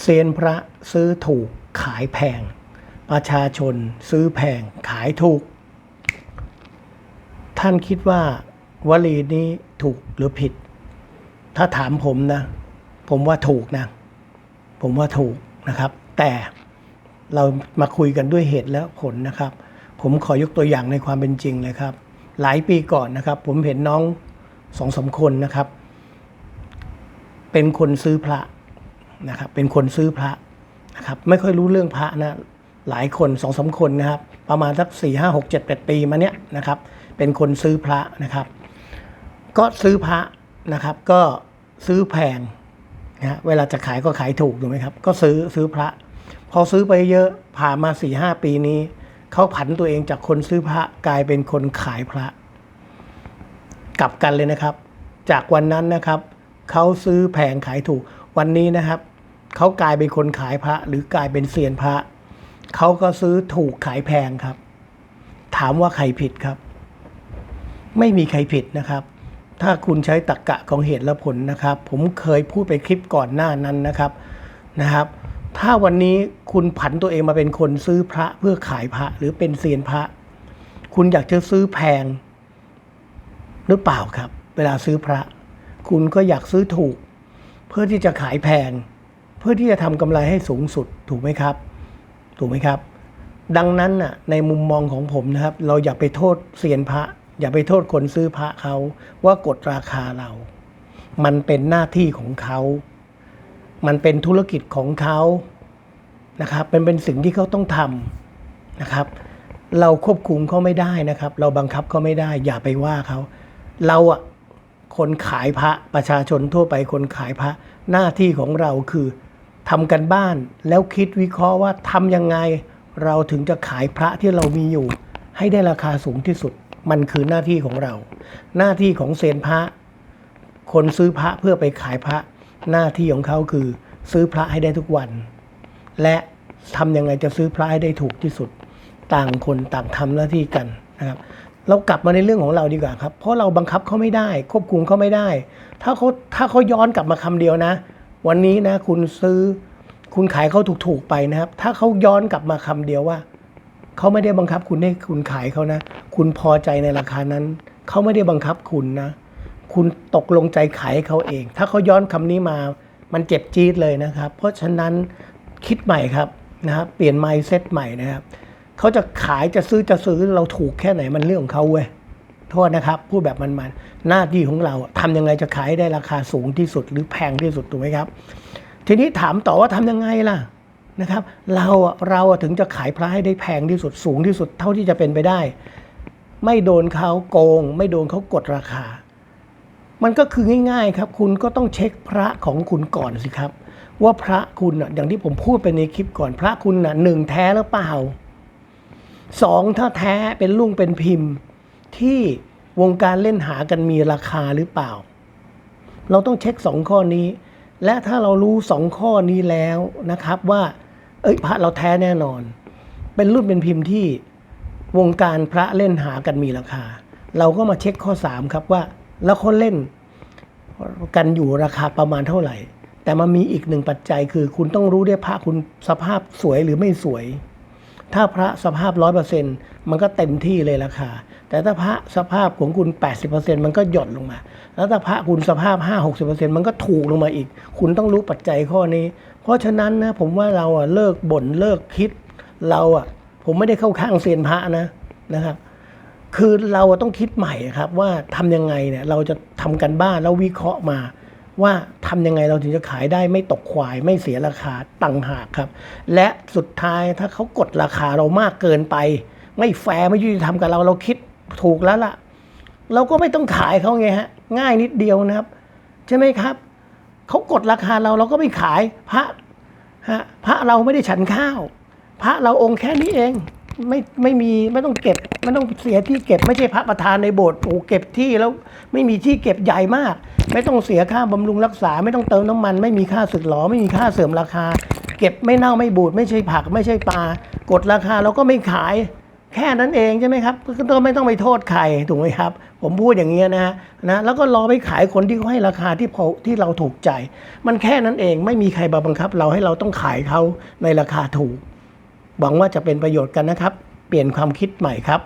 เซียนพระซื้อถูกขายแพง ประชาชนซื้อแพงขายถูก ท่านคิดว่าวลีนี้ถูกหรือผิด ถ้าถามผมนะ ผมว่าถูกนะ ผมว่าถูกนะครับ แต่เรามาคุยกันด้วยเหตุและผลนะครับ ผมขอยกตัวอย่างในความเป็นจริงเลยครับ หลายปีก่อนนะครับ ผมเห็นน้องสองสามคนนะครับ เป็นคนซื้อพระ นะครับเป็นคนซื้อพระนะครับไม่ค่อยรู้เรื่องพระนะหลายคนสองสาคนนะครับ ประมาณสักสี่ห้าหกเจ็ดแปดปีมาเนี้ยนะครับเป็นคนซื้อพระนะครับ ก็ซื้อพระนะครับ ก็ซื้อแพงนะฮะเวลาจะขายก็ขายถูกถูกไหมครับ ก็ซื้อซื้อพระ พอซื้อไปเยอะผ่านมาสี่ห้าปีนี้เขาผันตัวเองจากคนซื้อพระกลายเป็นคนขายพระ กลับกันเลยนะครับ จากวันนั้นนะครับเขาซื้อแพงขายถูก วันนี้นะครับเขากลายเป็นคนขายพระ หรือกลายเป็นเซียนพระเขาก็ซื้อถูกขายแพงครับ ถามว่าใครผิดครับ ไม่มีใครผิดนะครับ ถ้าคุณใช้ตรกกะของเหตุและผลนะครับ ผมเคยพูดไปคลิปก่อนหน้านั้นนะครับนะครับ ถ้าวันนี้คุณผันตัวเองมาเป็นคนซื้อพระเพื่อขายพระหรือเป็นเซียนพระ คุณอยากจะซื้อแพง หรือเปล่าครับ เวลาซื้อพระ คุณก็อยากซื้อถูก เพื่อที่จะขายแพง เพื่อที่จะทำกำไรให้สูงสุดถูกไหมครับ ถูกไหมครับ ดังนั้นน่ะในมุมมองของผมนะครับ เราอย่าไปโทษเซียนพระ อย่าไปโทษคนซื้อพระเขาว่ากดราคาเรา มันเป็นหน้าที่ของเขา มันเป็นธุรกิจของเขานะครับเป็นเป็นสิ่งที่เขาต้องทำนะครับ เราควบคุมเขาไม่ได้นะครับ เราบังคับเขาไม่ได้ อย่าไปว่าเขาเราอะ คนขายพระประชาชนทั่วไปคนขายพระหน้าที่ของเราคือทำกันบ้านแล้วคิดวิเคราะห์ว่าทำยังไงเราถึงจะขายพระที่เรามีอยู่ ให้ได้ราคาสูงที่สุด มันคือหน้าที่ของเรา หน้าที่ของเซนพระ คนซื้อพระเพื่อไปขายพระ หน้าที่ของเขาคือ ซื้อพระให้ได้ทุกวัน และทำยังไงจะซื้อพระให้ได้ถูกที่สุด ต่างคนต่างทำหน้าที่กันนะครับ เรากลับมาในเรื่องของเราดีกว่าครับ เพราะเราบังคับเขาไม่ได้ ควบคุมเขาไม่ได้ ถ้าเขาถ้าเขาย้อนกลับมาคำเดียวนะ วันนี้นะคุณซื้อ คุณขายเขาถูกๆไปนะครับ ถ้าเขาย้อนกลับมาคำเดียวว่าเขาไม่ได้บังคับคุณให้คุณขายเขานะ คุณพอใจในราคานั้นเขาไม่ได้บังคับคุณนะ คุณตกลงใจขายเขาเอง ถ้าเขาย้อนคำนี้มา มันเจ็บจี๊ดเลยนะครับ เพราะฉะนั้นคิดใหม่ครับนะครับ เปลี่ยน mindset ใหม่นะครับ เขาจะขายจะซื้อจะซื้อเราถูกแค่ไหนมันเรื่องของเขาเว้ยโทษนะครับ พูดแบบมันๆหน้าที่ของเราอะทำยังไงจะขายได้ราคาสูงที่สุดหรือแพงที่สุดถูกไหมครับ ทีนี้ถามต่อว่าทำยังไงล่ะนะครับ เราเราถึงจะขายพระให้ได้แพงที่สุดสูงที่สุดเท่าที่จะเป็นไปได้ ไม่โดนเขาโกง ไม่โดนเขากดราคา มันก็คือง่าย ๆครับ คุณก็ต้องเช็คพระของคุณก่อนสิครับ ว่าพระคุณอย่างที่ผมพูดไปในคลิปก่อนพระคุณอะหนึ่งแท้หรือเปล่า สองถ้าแท้เป็นลุงเป็นพิมพ์ ที่วงการเล่นหากันมีราคาหรือเปล่า เราต้องเช็คสองข้อนี้ และถ้าเรารู้สองข้อนี้แล้วนะครับว่า เอ้ยพระเราแท้แน่นอน เป็นรุ่นเป็นพิมพ์ที่วงการพระเล่นหากันมีราคา เราก็มาเช็คข้อ 3 ครับว่า แล้วเขาเล่นกันอยู่ราคาประมาณเท่าไหร่ แต่มันมีอีกหนึ่งปัจจัยคือ คุณต้องรู้ด้วยพระคุณสภาพสวยหรือไม่สวย ถ้าพระสภาพร้อยเปอร์เซ็นต์มันก็เต็มที่เลยราคา แต่ถ้าพระสภาพของคุณ80%มันก็หย่อนลงมา แล้วถ้าพระคุณสภาพ 5-60%มันก็ถูกลงมาอีก คุณต้องรู้ปัจจัยข้อนี้ เพราะฉะนั้นนะผมว่าเราอะเลิกบ่นเลิกคิด เราอะผมไม่ได้เข้าข้างเซียนพระนะนะครับคือเราต้องคิดใหม่ครับว่าทำยังไงเนี่ยเราจะทำกันบ้านแล้ววิเคราะห์มา ว่าทำยังไงเราถึงจะขายได้ไม่ตกควายไม่เสียราคาต่างหากครับ และสุดท้ายถ้าเขากดราคาเรามากเกินไป ไม่แฟร์ไม่ยุติธรรมกับเราเราคิดถูกแล้วล่ะ เราก็ไม่ต้องขายเขาไงฮะง่ายนิดเดียวนะครับ ใช่ไหมครับเขากดราคาเราเราก็ไม่ขายพระฮะพระเราไม่ได้ฉันข้าว พระเราองค์แค่นี้เอง ไม่ไม่มีไม่ต้องเก็บไม่ต้องเสียที่เก็บไม่ใช่พระประธานในโบสถ์โอ้เก็บที่แล้วไม่มีที่เก็บใหญ่มาก ไม่ต้องเสียค่าบำรุงรักษา ไม่ต้องเติมน้ำมัน ไม่มีค่าสึกหรอไม่มีค่าเสริมราคา เก็บไม่เน่าไม่บูด ไม่ใช่ผัก ไม่ใช่ปลากดราคาแล้วก็ไม่ขายแค่นั้นเองใช่ไหมครับก็ไม่ต้องไปโทษใครถูกไหมครับ ผมพูดอย่างนี้นะนะแล้วก็รอไปขายคนที่เขาให้ราคาที่พอที่เราถูกใจ มันแค่นั้นเองไม่มีใครบังคับ เราให้เราต้องขายเขาในราคาถูก หวังว่าจะเป็นประโยชน์กันนะครับ เปลี่ยนความคิดใหม่ครับ